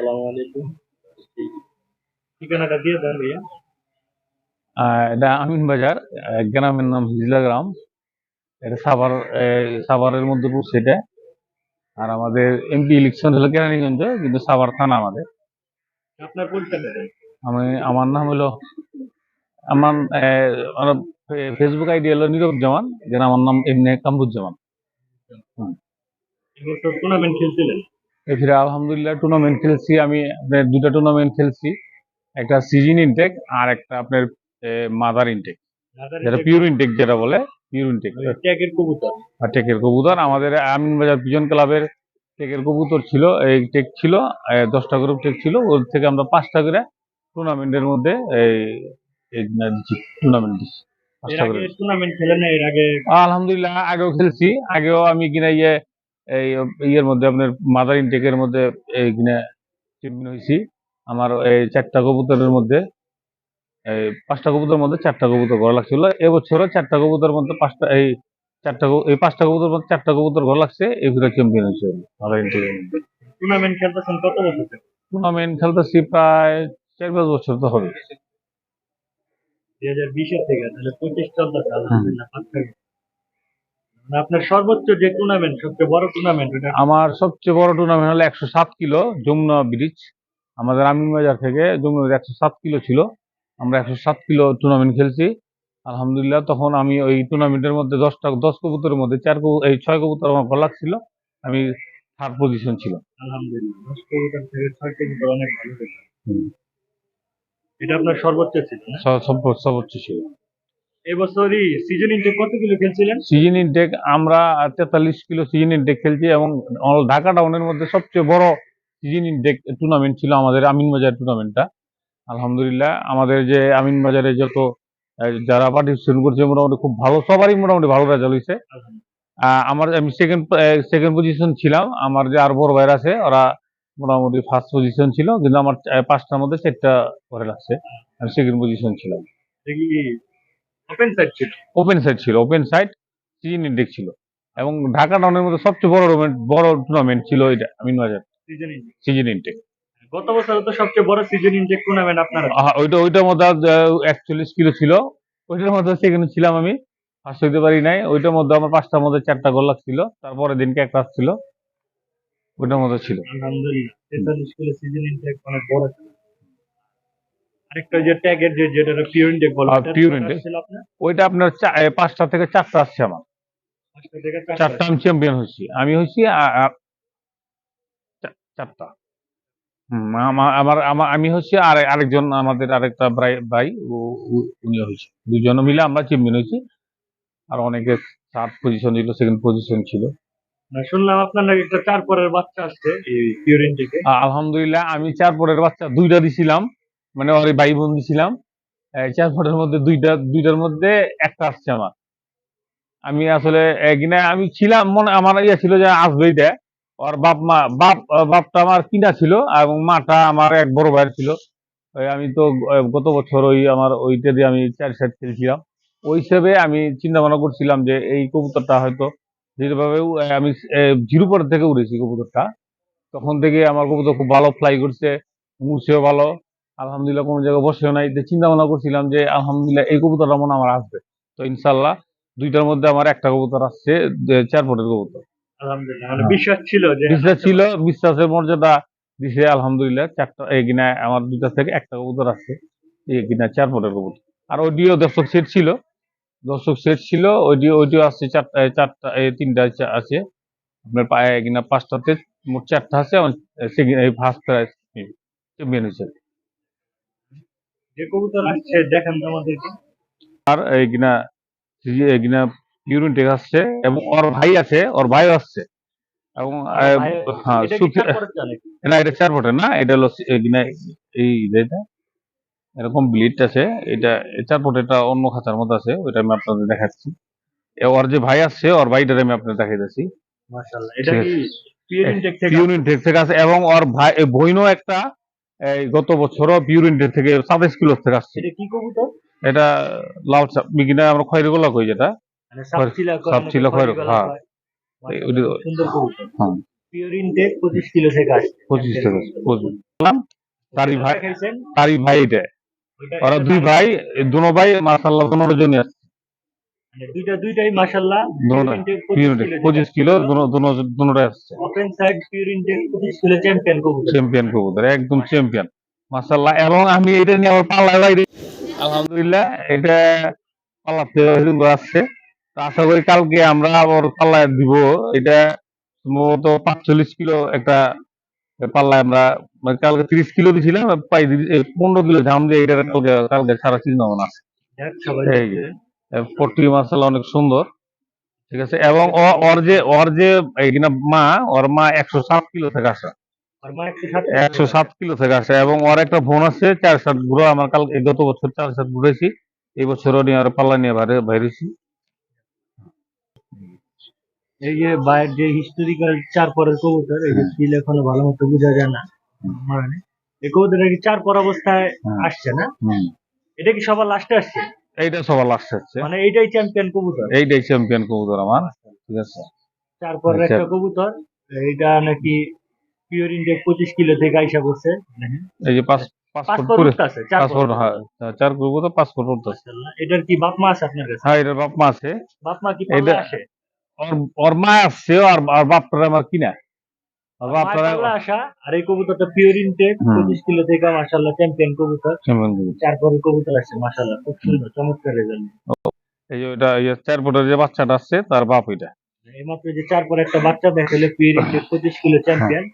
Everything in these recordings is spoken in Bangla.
আসসালামু আলাইকুম। ঠিকানাটা দিয়ে দেন ভাইয়া। এটা আমিন বাজার গ্রামের নাম হিজলা গ্রাম। এটা সাভার সাভারের মধ্যে পড়ছে এটা। আর আমাদের এমপি ইলেকশন হলো কেরানীগঞ্জ কিন্তু সাভার থানা আমাদের। আপনার পরিচয়টা দেন আমি আমার নাম হলো আমার ফেসবুক আইডি হলো নীরব জামান যেন আমার নাম এমনি কামরুজ্জামান। টুর্নামেন্ট খেলছিলেন? এছাড়া আলহামদুলিল্লাহ টুর্নামেন্ট খেলছি আমি আপনার দুটা টুর্নামেন্ট খেলছি। একটা সিজন ইনটেক আর একটা আপনার মাদার ইনটেক যেটা পিওর ইনটেক যেটা বলে পিওর ইনটেক ট্যাগের কবুতর। আর টেকের কবুতর আমাদের আমিন বাজার পিজন ক্লাবের টেকের কবুতর ছিল এই টেক ছিল দশটা গ্রুপ টেক ছিল ওর থেকে আমরা পাঁচটা করে টুর্নামেন্টের মধ্যে এই টুর্নামেন্ট দিচ্ছি আলহামদুলিল্লাহ আগেও খেলছি আগেও আমি কিনা ইয়ে এই ইয়ের মধ্যে আপনার মাদার ইনটেকের মধ্যে এই কিনা চ্যাম্পিয়ন হয়েছি আমার এই চারটা কবুতরের মধ্যে এই পাঁচটা কবুতরের মধ্যে চারটা কবুতর ঘর লাগছিল এবছরও চারটা কবুতরের মধ্যে পাঁচটা এই চারটা এই পাঁচটা কবুতর মধ্যে চারটা কবুতর ঘর লাগছে এগুলো চ্যাম্পিয়ন হয়েছে মাদার ইনটেকের মধ্যে। টুর্নামেন্ট খেলতেছেন কত বছর টুর্নামেন্ট খেলতেছি প্রায় চার পাঁচ বছর তো হবে। দুই হাজার বিশের থেকে তাহলে পঁচিশ চলতেছে আলহামদুলিল্লাহ আপনার সর্বোচ্চ যে টুর্নামেন্ট সবচেয়ে বড় টুর্নামেন্ট ওটা? আমার সবচেয়ে বড় টুর্নামেন্ট হলো একশো সাত কিলো যমুনা ব্রিজ আমাদের আমিন বাজার থেকে যমুনা একশো সাত কিলো ছিল। আমরা একশো সাত কিলো টুর্নামেন্ট খেলছি। আলহামদুলিল্লাহ তখন আমি ওই টুর্নামেন্টের মধ্যে দশটা দশ কবুতরের মধ্যে চার কবু এই ছয় কবুতর আমার ভালো লাগছিল আমি থার্ড পজিশন ছিল। আলহামদুলিল্লাহ দশ কবুতর থেকে ছয় কবুতর অনেক ভালো এটা আপনার সর্বোচ্চ ছিল সর্বোচ্চ ছিল। এবছরই সিজন ইনটেক কত কিলো খেলছিলেন? সিজন ইনটেক আমরা তেতাল্লিশ কিলো সিজন ইনটেক খেলছি এবং ঢাকা টাউনের মধ্যে সবচেয়ে বড় সিজন ইনটেক টুর্নামেন্ট ছিল আমাদের আমিন বাজার টুর্নামেন্টটা আলহামদুলিল্লাহ আমাদের যে আমিন বাজারে যত যারা পার্টিসিপেট করছে মোটামুটি খুব ভালো সবারই মোটামুটি ভালো রেজাল্ট হয়েছে। আমার আমি সেকেন্ড সেকেন্ড পজিশন ছিলাম আমার যে আর বড় ভাইরা আছে ওরা মোটামুটি ফার্স্ট পজিশন ছিল কিন্তু আমার পাঁচটার মধ্যে চারটা করে লাগছে। আমি সেকেন্ড পজিশন ছিলাম। ওপেন সাইড ছিল। ওপেন সাইড ছিল ওপেন সাইড সিজন ইনটেক ছিল। এবং ঢাকা টাউনের মধ্যে সবচেয়ে বড় টুর্নামেন্ট বড় টুর্নামেন্ট ছিল এটা আমিন বাজার সিজন ইনটেক সিজন ইনটেক গত বছর তো সবচেয়ে বড় সিজন ইনটেক টুর্নামেন্ট আপনার ওইটা ওইটার মধ্যে একচল্লিশ কিলো ছিল। ওইটার মধ্যে সেখানে ছিলাম আমি ফার্স্ট হইতে পারি নাই। ওইটার মধ্যে আমার পাঁচটার মধ্যে চারটা গোল লাগছিল তারপরে দিনকে একটা ছিল। ওইটার মধ্যে ছিল। আলহামদুলিল্লাহ সিজন ইনটেক অনেক বড় ছিল। আরেকটা যে ট্যাগের যে যেটা পিওর ইনটেক বলা intake। ওইটা আপনার? পাঁচটা থেকে চারটা আসছে আমার। চারটা আমি চ্যাম্পিয়ন হয়েছি। আমি চারটা। আমার আমার আমি হচ্ছে আর আরেকজন আমাদের আরেকটা ভাই- উনি হয়েছে। দুজন মিলে আমরা চ্যাম্পিয়ন হয়েছি। আর অনেকে থার্ড পজিশন ছিল সেকেন্ড পজিশন ছিল। শুনলাম আপনার নাকি একটা চার পরের বাচ্চা আসছে পিওর ইনটেকে আলহামদুলিল্লাহ আমি চার পরের বাচ্চা দুইটা দিছিলাম। মানে ওর ভাই বোন দিছিলাম। এই চার পরের মধ্যে দুইটা, দুইটার মধ্যে একটা আসছে আমার। আমি আসলে কিনা আমি ছিলাম, মনে আমার ইয়ে ছিল যে আসবে এটা ওর বাপ মা, বাপ বাপটা আমার কিনা ছিল এবং মাটা আমার এক বড় ভাইয়ের ছিল। আমি তো গত বছর ওই আমার ওইটা দিয়ে আমি চার সাইড খেলছিলাম। ওই হিসেবে আমি চিন্তা ভাবনা করছিলাম যে এই কবুতরটা হয়তো যেভাবে আমি জিরো পর থেকে উড়েছি কবুতরটা। তখন থেকে আমার কবুতর খুব ভালো ফ্লাই করছে উড়ছেও ভালো। আলহামদুলিল্লাহ কোনো জায়গায় বসেও নাই। চিন্তা ভাবনা করছিলাম যে আলহামদুলিল্লাহ এই কবুতরটা মনে আমার আসবে। তো ইনশাল্লাহ দুইটার মধ্যে আমার একটা কবুতর আসছে চার ফুটের কবুতর। মানে বিশ্বাস ছিল বিশ্বাস ছিল বিশ্বাসের মর্যাদা দিছে আলহামদুলিল্লাহ চারটা এই কিনা আমার দুইটা থেকে একটা কবুতর আসছে এই কিনা চার ফুটের কবুতর। আর ওইটিও দর্শক সেট ছিল দর্শক সেট ছিল ওইটিও ওইটিও আসছে চারটা চারটা এই তিনটা আছে আপনার পায়ে কিনা পাঁচটাতে মোট চারটা আছে ফার্স্ট প্রাইজ চ্যাম্পিয়ন হয়েছে যে কবুতর আসছে দেখেন আমাদেরকে আর এই কিনা ইউরিন টেক আসছে এবং ওর ভাই আছে ওর ভাই আসছে। এবং হ্যাঁ? না এটা চার ফুটের না এটা হলো এই যেটা এরকম ব্লিড আছে এটা চার অন্য খাঁচার মধ্যে আছে ওইটা আমি আপনাদের দেখাচ্ছি। ওর যে ভাই আসছে ওর ভাইটারে আমি আপনাদের মাশাআল্লাহ এটা কি থেকে পিউরিন টেক থেকে আছে এবং ওর ভাই বইনও একটা এই গত বছরও পিউরিন টেক থেকে সাতাইশ কিলো থেকে আসছে। এটা কি কবুতর? এটা লাল আমরা খয়েরি গোলা কই যেটা? মানে সাপচিলা সাপচিলা নাকি খয়েরি, হ্যাঁ। সুন্দর কবুতর। হ্যাঁ। পঁচিশ কিলো থেকে আসছে। পঁচিশ টাকা পঁচিশ। তারই ভাই তারই ভাই এটা। ওরা দুই ভাই দুনো ভাই মাসাল্লাহ দুনো জনই মানে দুইটা দুইটাই মাশাআল্লাহ। দুনোটাই ইনটেক পিওর পঁচিশ কিলো দুনো দুনো আসছে। ওপেন সাইড পিওর ইনটেক পঁচিশ কিলো চ্যাম্পিয়ন কবুতর। চ্যাম্পিয়ন কবুতর একদম চ্যাম্পিয়ন মাসাল্লাহ এবং আমি এটা নিয়ে আবার পাল্লায় বাইরে আলহামদুলিল্লাহ এটা পাল্লাতে আসছে। তো আশা করি কালকে আমরা আবার পাল্লায় দিব। এটা সম্ভবত পাঁচচল্লিশ কিলো একটা পাল্লায় আমরা মানে কালকে তিরিশ কিলো দিয়েছিলাম পাই পনেরো কিলো জাম দিয়ে এটা কালকে কালকে সারা চিন্তা ভাবনা আছে পট্টি মাসাল্লাহ অনেক সুন্দর। ঠিক আছে? এবং ওর যে ওর যে মা ওর মা একশো সাত কিলো থেকে আসে। একশো সাত কিলো। থেকে আসে এবং ওর একটা বোন আছে চার সাত গুঁড়ো আমার কাল গত বছর চার সাত ঘুরেছি এই বছরও নিয়ে আর পাল্লা নিয়ে বাইরে বাইরেছি এই যে বাইরের যে হিস্টোরিক্যাল চার পরের কবুতর এই যে ফিল এখনও ভালো মতো বোঝা যায় না মানে এই কবুতরটা কি চার পর অবস্থায় আসছে না? এটা কি সবার লাস্টে আসছে? এইটা সবার লাস্ট হচ্ছে। মানে এইটাই চ্যাম্পিয়ন কবুতর? এইটাই চ্যাম্পিয়ন কবুতর আমার ঠিক আছে? চার পরের আচ্ছা। একটা কবুতর এইটা নাকি পিওর ইন্ডিয়া পঁচিশ কিলো থেকে আইসা করছে এই যে পাঁচ। এটার কি বাপ মা আছে আপনার কাছে? হ্যাঁ এটার বাপ মা আছে। বাপ মা কি এটা- পাল্লা আসে? ওর মা আসছে আর বাপটা আমার কিনা। আর এই কবুতরটা পিওর ইনটেক পঁচিশ কিলো থেকে মাশাআল্লাহ চ্যাম্পিয়ন কবুতর। কবুতর। খুব সুন্দর চমৎকার রেজাল্ট এই যে বাচ্চাটা আসছে তার বাপ ওইটা এইমাত্র যে চার পরে একটা বাচ্চা দেখালে পিওর ইনটেক পঁচিশ কিলো চ্যাম্পিয়ন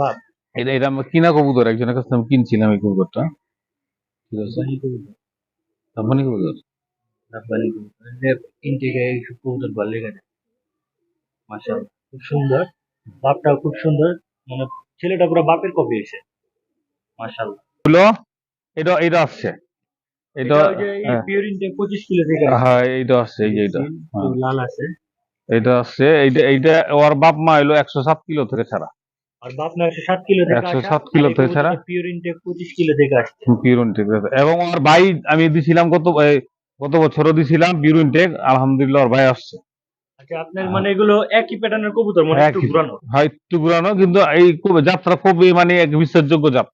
বাপ। এটা এটা আমার কিনা কবুতর একজনের কাছে কিনছিলাম এই কবুতরটা। ঠিক আছে? কবুতর। কবুতর। ইনটেকে কবুতর। ভালো লেগে খুব সুন্দর। বাপটাও খুব সুন্দর। মানে ছেলেটা পুরো বাপের কপি এসে মাশাআল্লাহ। হলো এটা এটা আসছে। এটা হ্যাঁ। পিওর কিলো থেকে। হ্যাঁ এইটা আসছে এই যে এটা লাল আছে। এটা আসছে এইটা এইটা ওর বাপ মা হলো একশো সাত কিলো থেকে ছাড়া। আর বাপ না একশো সাত কিলো থেকে 107 কিলো থেকে ছাড়া? পিওর ইনটেক পঁচিশ কিলো থেকে আসছে। পিউরন টেক এবং ওর ভাই আমি দিছিলাম গত এই, গত বছরও দিছিলাম পিউরন টেক আলহামদুলিল্লাহ ওর ভাই আসছে। আচ্ছা আপনার মানে এগুলো একই প্যাটার্নের কবুতর মানে একটু ঘুরানো হয় একটু ঘুরানো কিন্তু এই খুব- যাত্রা মানে এক বিশ্বাসযোগ্য জাত।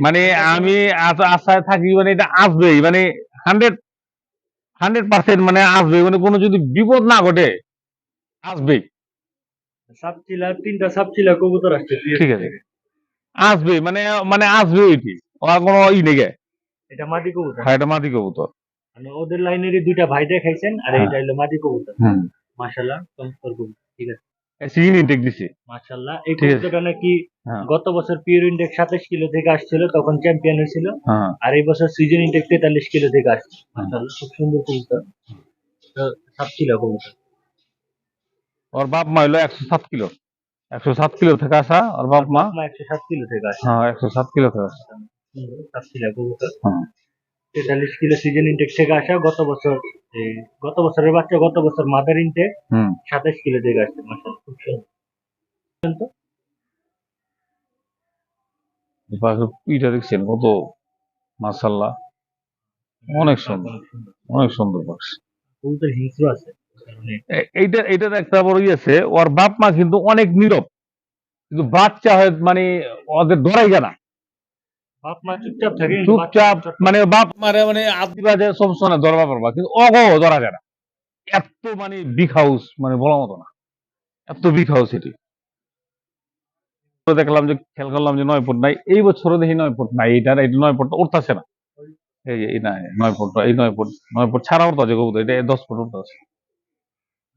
মানে আমি আশায় থাকি মানে এটা আসবেই মানে হান্ড্রেড হান্ড্রেড পার্সেন্ট মানে আসবে মানে কোনো যদি বিপদ না ঘটে আসবেই। সাবচিলা তিনটা সাবচিলা কবুতর আসছে POR ঠিক আছে। আসবে মানে মানে আসবে কোনো ই নেই। এটা মাটি কবুতর? হ্যাঁ এটা মাটি কবুতর। মানে ওদের লাইনেরই দুইটা ভাই দেখাইছেন আর এটা হলো মাটি কবুতর। হুম মাশাল্লাহ চমৎকার কবুতর ঠিক আছে? সিজন ইনটেক দিছি। মাশাল্লাহ এই ঠিক নাকি হ্যাঁ। গত বছর পিওর ইনটেক সাতাশ কিলো থেকে আসছিল তখন চ্যাম্পিয়ন হয়েছিল। হ্যাঁ। আর এই বছর সিজন ইনটেক তেতাল্লিশ কিলো থেকে আসছে। মাশাল্লাহ খুব সুন্দর কবুতর তো সাবচিলা কবুতর ওর বাপ মা হলো একশো সাত কিলো। একশো সাত কিলো থেকে আসা ওর বাপ মা। মা একশো সাত কিলো থেকে আসছে। হ্যাঁ একশো সাত কিলো থেকে আসা। সুন্দর, সাবচিলা কবুতর হ্যাঁ। তেতাল্লিশ কিলো সিজন ইনটেক থেকে আসা গত বছর গত বছরের বাচ্চা গত বছর মাদার ইনটেক সাতাশ কিলো থেকে আসছে মাশাল্লাহ খুব সুন্দর। দেখছেন কত? মাসাল্লাহ অনেক সুন্দর। অনেক সুন্দর পাখি আছে। এইটা এইটার একটা বড় আছে ওর বাপ মা কিন্তু অনেক নীরব। কিন্তু বাচ্চা হয় মানে ওদের ধরাই যায় না। বাপ মা চুপচাপ মানে বাপ মারে মানে আদিবাজে সবসময় ধরবা পারবা কিন্তু অগ ধরা যায় না। এত মানে বিগ হাউস মানে বলার মতো না। এত বিগ হাউস এটি। দেখলাম যে খেয়াল করলাম যে নয় ফুট নাই। এই বছরও দেখি নয় ফুট নাই। এইটার এই নয় ফুটটা উঠতেছে না। এই এই না নয় ফুটটা এই নয় ফুট নয় ফুট ছাড়া উঠতেছে কবুতর। এটা দশ ফুট উঠতেছে।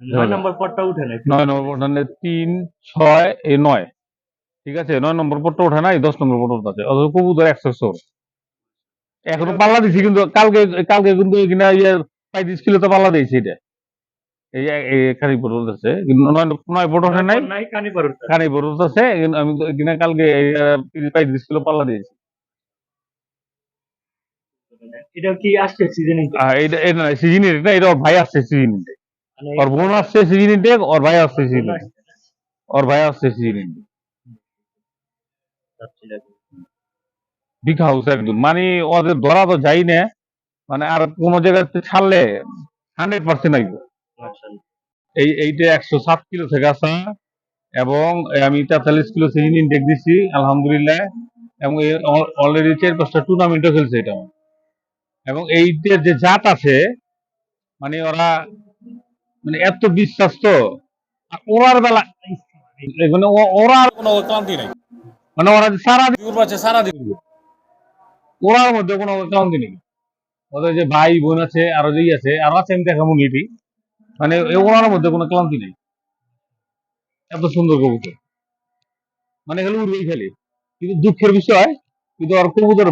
নয় নম্বর পটটা উঠে নাই। নয় নম্বর পট মানে তিন ছয় এই নয়। ঠিক আছে নয় নম্বর পটটা ওঠে নাই দশ নম্বর পট উঠতেছে অথচ কবুতর একশো সোর এখনও পাল্লা দিছি কিন্তু কালকে কালকে কিন্তু এখানে ইয়ে পঁয়ত্রিশ কিলো তো পাল্লা দিয়েছি এটা। এই এই খানি পট নয় নয় পট ওঠে নাই। নাই কানি পার উঠতে খানি পট উঠতেছে কিন্তু আমি তো কালকে এই, আহ, পঁয়ত্রিশ কিলো পাল্লা দিয়েছি। এটা কি আসছে সিজন আর এটা এটা সিজন এটা এটা ওর ভাই আসছে সিজন ওর বোন আসছে সিজন ওর ভাই আসছে সিজন ওর ভাই আসছে সিজন বিগ হাউস একদম। মানে ওদের ধরা তো যাই না। মানে আর কোন জায়গাতে ছাড়লে হান্ড্রেড পার্সেন্ট আসবে এই এইটা একশো সাত কিলো থেকে আসা এবং আমি তেতাল্লিশ কিলো সিজন ইনটেক দিছি, আলহামদুলিল্লাহ। এবং অলরেডি চার পাঁচটা টুর্নামেন্টও খেলছে এটা। এবং এইটার যে জাত আছে মানে ওরা মানে এত বিশ্বাস তো ওরার বেলা মানে ও- ওরা কোনো ক্লান্তি নেই। মানে ওরা সারা দূর পাচ্ছে সারাদিন ওরার মধ্যে কোনো ক্লান্তি নেই। ওদের যে ভাই বোন আছে আরও যেই আছে আরও আছে আমি দেখা মুনিটি মানে এ ওনার মধ্যে কোনো ক্লান্তি নেই। এত সুন্দর কবুতর। মানে এগুলো উড়বেই খালি। কিন্তু দুঃখের বিষয় কিন্তু আর কবুতর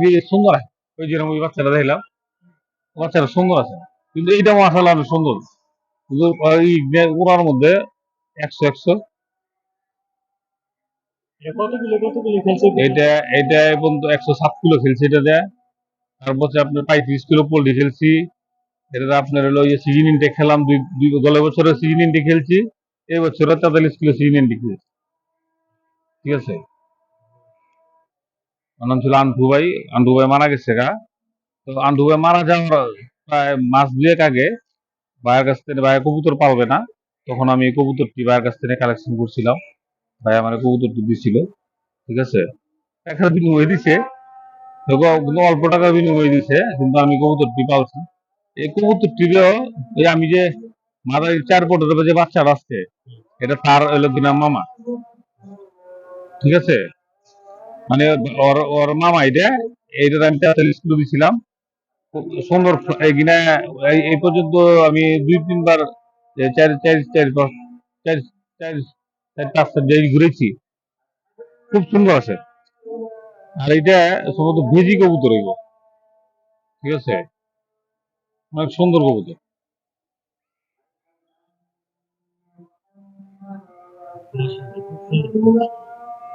কি সুন্দর আছে। ওই যেরকম ওই বাচ্চাটা দেখলাম বাচ্চাটা সুন্দর আছে। কিন্তু এইটা মাসাল অনেক সুন্দর। কিন্তু ওই ওনার মধ্যে একশো একশো এটা এটা এটা এ একশো সাত কিলো এটা দেয়। আপনার পঁয়ত্রিশ কিলো খেলছি। এটা আপনার হলো সিজন ইনটেক খেলাম, দুই দুই গত বছরে সিজন ইনটেক খেলছি। এই বছরে তেতাল্লিশ কিলো সিজন ইনটেক খেলছি। ঠিক আছে? নাম ছিল আন্টু ভাই। আন্টু ভাই মারা গেছে গা। তো আন্টু ভাই মারা যাওয়ার প্রায় মাস দুয়েক আগে ভাইয়ের কাছ থেকে ভাই কবুতর পালবে না। তখন আমি কবুতরটি ভাইয়ের কাছ থেকে কালেকশন করছিলাম। ভাই আমার কবুতরটি দিছিল, ঠিক আছে? টাকার বিনিময়ে দিছে। অল্প টাকার বিনিময়ে দিছে, কিন্তু আমি কবুতরটি পালছি। এই কবুতরটিরও এই আমি যে মাথায় চার পটের যে বাচ্চাটা আসছে এটা তার হলো কিনা মামা? ঠিক আছে? মানে ওর ওর মামা এটা এইটার আমি তেতাল্লিশ কিলো দিছিলাম। সুন্দর কিনা, এই- পর্যন্ত আমি দুই তিনবার চার চার চার চার ঘুরেছি, খুব সুন্দর আছে। আর এটা সম্ভবত ভেজি কবুতর ঠিক আছে? অনেক সুন্দর কবুতর।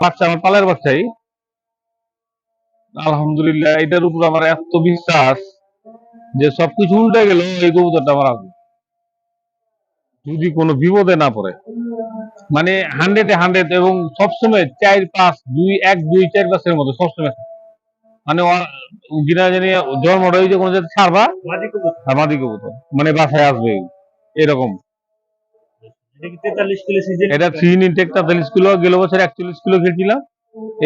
বাচ্চা, আমার পালের বাচ্চাই। আলহামদুলিল্লাহ, এটার উপর আমার এত বিশ্বাস যে সবকিছু উল্টে গেল এই কবুতরটা আমার আছে যদি কোনো বিপদে না পড়ে। মানে হান্ড্রেডে হান্ড্রেড এবং সবসময় চার পাঁচ দুই এক দুই চার পাঁচের মতো সবসময়। মানে জানি জন্মটা হয়েছে কোনো জায়গায় ছাড়বা মাদি কবুতর। মানে বাসায় আসবে। এরকম। এটা থ্রি ইনটেক তেতাল্লিশ কিলো। গেল বছর একচল্লিশ কিলো খেলছিলাম।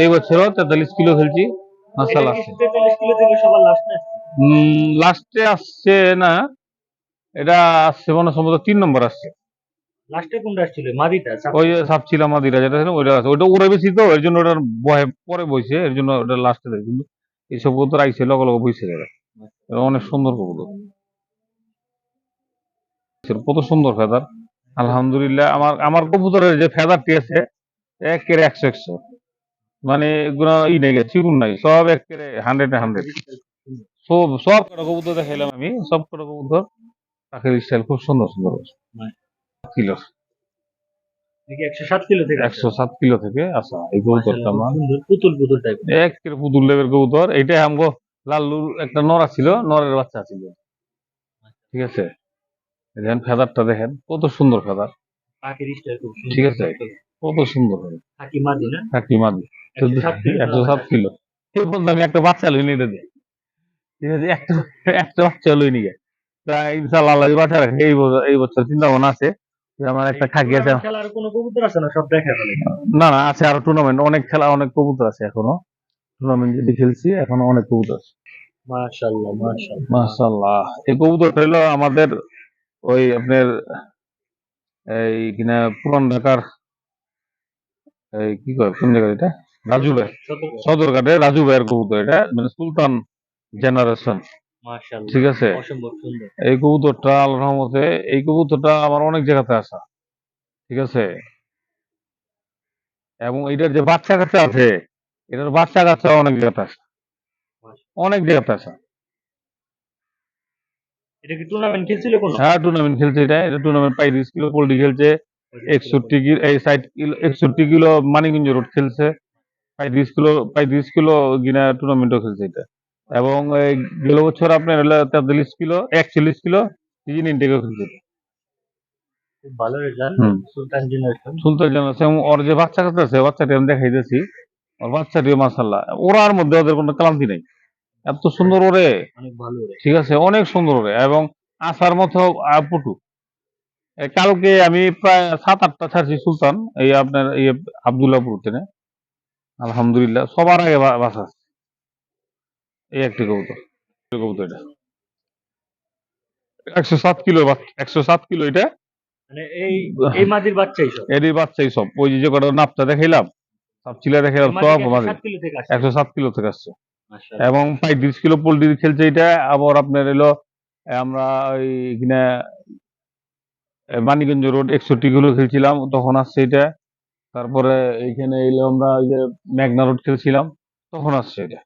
এই বছরও তেতাল্লিশ কিলো খেলছি। মাসাল না লাস্টে আসছে না। এটা আসছে মনে সম্ভবত তিন নম্বর আসছে। লাস্টে কোনটা আসছিল? মাদিটা ওই যে সাপছিলা মাদিরা যেটা ছিল ওইটা আছে। ওইটা উড়ে বেশি তো এর জন্য ওটার পরে বইছে এর জন্য ওটা লাস্টে দেয়। কিন্তু এইসব কবুতর আইসে লগে লগে বইছে এটা অনেক সুন্দর কবুতর। কত সুন্দর ফেদার আলহামদুলিল্লাহ আমার আমার কবুতরের যে ফেদারটি আছে একের একশো একশো। মানে এগুলো ই নেই চিরুন নাই সব একের হান্ড্রেড হান্ড্রেড সব সব কটা কবুতর দেখাইলাম আমি সব কটা কবুতর পাখির স্টাইল খুব সুন্দর সুন্দর। কিলো। দেখি একশো সাত কিলো থেকে একশো সাত কিলো থেকে আসা এই কবুতরটা আমার পুতুল পুতুল টাইপ এক কিলো পুতুল লেবের কবুতর। এইটা আমগো লাল্লুর একটা নরা ছিল নরের বাচ্চা ছিল। ঠিক আছে? দেখেন ফেদারটা দেখেন কত সুন্দর ফেদার। পাখির স্টাইল খুব সুন্দর। ঠিক আছে। কত সুন্দর থাকি মাদি না? কাকি মাদি। একশো সাত কিলো। একশো সাত কিলো। এই পর্যন্ত আমি একটা বাচ্চা লই নিতে দিই ঠিক আছে? একটা একটা বাচ্চা লই নিয়ে তাই ইনশাল্লাহ বাচ্চা রাখে এই বছর এই বছর চিন্তা ভাবনা আছে। আমার একটা খাকি আছে খেলার কোনো কবুতর আছে না? সব দেখা না না আছে আরও টুর্নামেন্ট অনেক খেলা অনেক কবুতর আছে এখনও। টুর্নামেন্ট যদি খেলছি এখনও অনেক কবুতর আছে। মাশাআল্লাহ মাশাআল্লাহ। মাশাল্লাহ এই কবুতরটা হলো আমাদের ওই আপনার এই কিনা পুরান ঢাকার এই কি কয় কোন জায়গা এটা? রাজু ভাই। সদরঘাটে। রাজু ভাইয়ের কবুতর এটা মানে সুলতান জেনারেশন ঠিক আছে? এই কবুতরটা আল্লাহর রহমতে এই কবুতরটা আমার অনেক জায়গাতে আসা ঠিক আছে? এবং এটার যে বাচ্চা কাচ্চা আছে এটার বাচ্চা কাচ্চা অনেক জায়গাতে আসা অনেক জায়গাতে আসা এটা কি টুর্নামেন্ট খেলছিল কোন? হ্যাঁ টুর্নামেন্ট খেলছে এটা। এটা টুর্নামেন্ট কিলো পোল্ট্রি খেলছে। একষট্টি কিলো এই কিলো একষট্টি কিলো মানিকগঞ্জ রোড খেলছে। কিলো পঁয়ত্রিশ কিলো গিনা টুর্নামেন্টও খেলছে এটা। এবং এই গেল বছর আপনার হলো তেতাল্লিশ কিলো একচল্লিশ কিলো সিজন ইনটেকও খেলছে ভালো রেজাল্ট সুলতান জেনারেশন সুলতান জানাচ্ছে ওর যে বাচ্চা কাচ্চা আছে বাচ্চাটি আমি দেখাইতেছি। ওর বাচ্চাটিও মাসাল্লাহ ওরার মধ্যে ওদের কোনো ক্লান্তি নেই। এত সুন্দর ওরে। অনেক ভালো ঠিক আছে অনেক সুন্দর ওরে। এবং আসার মতো পটু। কালকে আমি প্রায় সাত আটটা ছাড়ছি সুলতান এই আপনার এই আবদুল্লাহপুর আলহামদুলিল্লাহ সবার আগে বাসা। এই একটি কবুতর। কবুতর এটা। একশো সাত কিলো একশো সাত কিলো এটা। মানে এই এই মাদির বাচ্চাই সব। এরই বাচ্চাই সব। ওই যে কটা নাপটা দেখাইলাম সব চিলা দেখাইলাম সব মাদি আমাদের সাত কিলো থেকে আসে একশো সাত কিলো থেকে আসছে। এবং পঁয়ত্রিশ কিলো পোল্ট্রি খেলছে এটা আবার আপনার এলো আমরা ওই কিনা মানিকগঞ্জ রোড একষট্টি কিলো খেলছিলাম তখন আসছে এটা। তারপরে এইখানে এলো আমরা ওই যে মেঘনা রোড খেলছিলাম তখন আসছে এটা।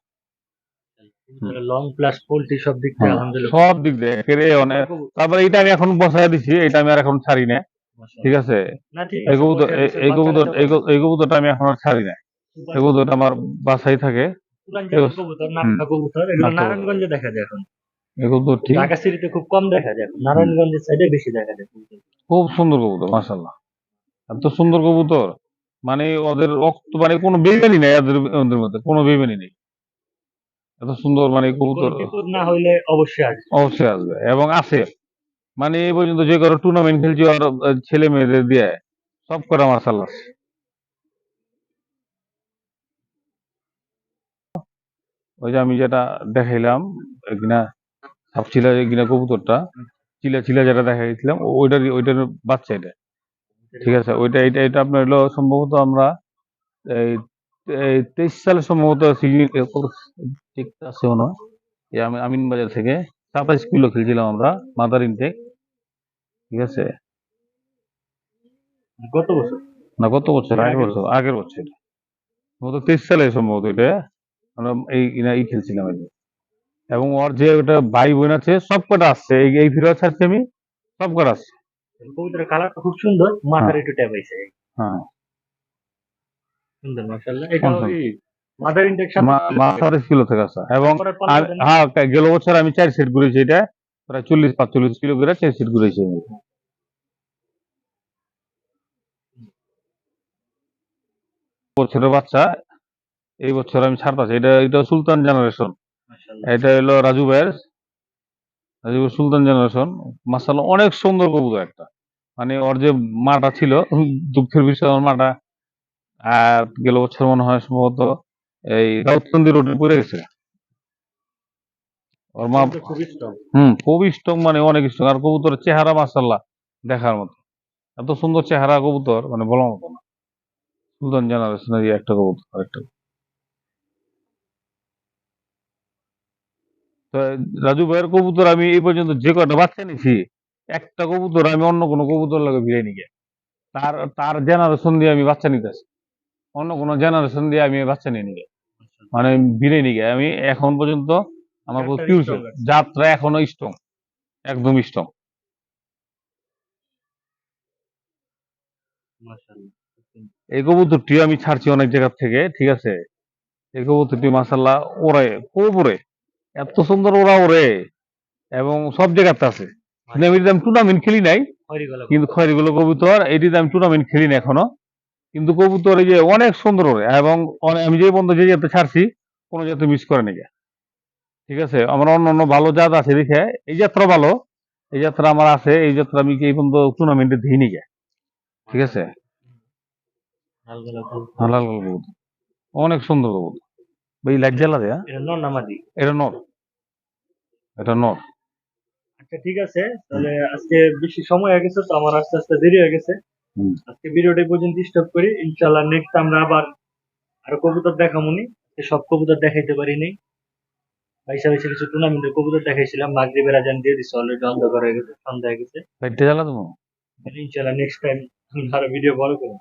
লং প্লাস পোল্ট্রি সব দিক থেকে আলহামদুলিল্লাহ সব দিক দিয়ে একেবারে অনেক। তারপরে এটা আমি এখন বসায় দিছি এটা আমি আর এখন ছাড়ি না। ঠিক আছে? এই কবুতর এই- কবুতর এই কবু- এই কবুতরটা আমি এখন আর ছাড়ি না। এই কবুতরটা আমার বাসায় থাকে। নারায়ণগঞ্জে। দেখা যায় এখন। এই কবুতর ঠিক ঢাকা সিটিতে খুব কম দেখা যায় নারায়ণগঞ্জের সাইডে বেশি দেখা যায় খুব সুন্দর কবুতর মাশাল্লাহ এত সুন্দর কবুতর। মানে ওদের রক্ত মানে কোনো বেমানি নেই ওদের মধ্যে কোনো বেমানি নেই। এত সুন্দর মানে কবুতর। না হইলে অবশ্যই আসবে। অবশ্যই আসবে এবং আছে। মানে এই পর্যন্ত যে কারও টুর্নামেন্ট খেলছি আর ছেলে মেয়েদের দিয়ে সব করে মার্শাল্লাহ ওই যে আমি যেটা দেখাইলাম কিনা সাপচিলা কিনা কবুতরটা চিলা চিলা যেটা দেখাইছিলাম ও- ওইটার ওইটার বাচ্চা এটা। ঠিক আছে ওইটা এটা এটা আপনার হলো সম্ভবত আমরা এই তেইশ সালে সম্ভবত ঠিক আছে মনে হয়। এই আমি আমিন বাজার থেকে সাতাইশ কিলো খেলছিলাম আমরা মাদার ইনটেক। ঠিক আছে? গত বছর? না গত বছর আগের বছর আগের বছর। সম্ভবত তেইশ সালে সম্ভবত এটা। আমরা এই এই খেলছিলাম আর এবং ওর যে ওটা ভাই বোন আছে সব কটা আসছে। এই এই ফিরে ছাড়ছি আমি সব কটা আসছে। কবুতরের কালারটা খুব সুন্দর মাথার একটু ট্যাপ হয়েছে। হ্যাঁ। সুন্দর মাশাআল্লাহ। এটা মাদার ইনটেক মা- মা কিলো থেকে আসা। এবং হ্যাঁ গেল বছর আমি চার সেট ঘুরেছি এটা। প্রায় চল্লিশ পাঁচচল্লিশ কিলো করে চার সেট ঘুরেছি আমি। বছরের বাচ্চা এই বছর আমি ছাড়তাছি এটা এটা সুলতান জেনারেশন এটা হলো রাজু ভাইয়ের। রাজু সুলতান জেনারেশন মাসাল অনেক সুন্দর কবুতর একটা। মানে ওর যে মাটা ছিল দুঃখের বিষয় ওর মাটা। আর গেল বছর মনে হয় সম্ভবত এই রাউতকান্দি রোডে পড়ে গেছে। ওর মা হুম খুব স্ট্রং মানে অনেক স্ট্রং আর কবুতরের চেহারা মাসাল্লাহ দেখার মতো। এত সুন্দর চেহারা কবুতর মানে বলার মতো না। সুলতান জেনারেশনের একটা কবুতর আরেকটা রাজু ভাইয়ের কবুতর আমি এই পর্যন্ত যে কটা বাচ্চা নিছি একটা কবুতর আমি অন্য কোনো কবুতর লাগে ভিড়ে নিয়ে তার তার জেনারেশন দিয়ে আমি বাচ্চা নিতেছি অন্য কোনো জেনারেশন দিয়ে আমি বাচ্চা নিয়ে নিয়ে মানে ভিড়ে নিয়ে আমি এখন পর্যন্ত আমার পিউর যাত্রা এখনও স্ট্রং একদম স্ট্রং এই কবুতরটি আমি ছাড়ছি অনেক জায়গা থেকে ঠিক আছে? এই কবুতরটি মাসাল্লাহ ওরে ওরে এত সুন্দর ওরা ওরে এবং সব জায়গাতে আছে। আমি টুর্নামেন্ট খেলি নাই কিন্তু খয়রিগুলো কবুতর এটিতে আমি টুর্নামেন্ট খেলি না এখনও। কিন্তু কবুতর এই যে অনেক সুন্দর এবং আমি যে বন্ধু যে জাতে ছাড়ছি কোনো জাতে মিস করে নাকি ঠিক আছে? আমার অন্য অন্য ভালো জাত আছে দেখে। এই যাত্রা ভালো। এই যাত্রা আমার আছে। এই যাত্রা আমি এই পর্যন্ত টুর্নামেন্টে দিই নি ঠিক আছে। হালাল কবুতর। অনেক সুন্দর কবুতর। এই লাইট জ্বালা দেয়া এটা নর এটা নর। এটা নর। আচ্ছা ঠিক আছে। তাহলে আজকে বেশি সময় হয়ে গেছে তো আমার আস্তে আস্তে দেরি হয়ে গেছে। আজকে ভিডিওটা পর্যন্ত স্টপ করি। ইনশাআল্লাহ নেক্সট আমরা আবার আরও কবুতর দেখামুনি সব কবুতর দেখাইতে পারিনি পয়সা বেশি কিছু টুর্নামেন্টের কবুতর দেখাইছিলাম। মাগরিবের আজান দিয়ে দিচ্ছে অলরেডি অন্ধকার হয়ে গেছে সন্ধ্যা হয়ে গেছে। ইনশাআল্লাহ নেক্সট টাইম আরও ভিডিও বড় করব।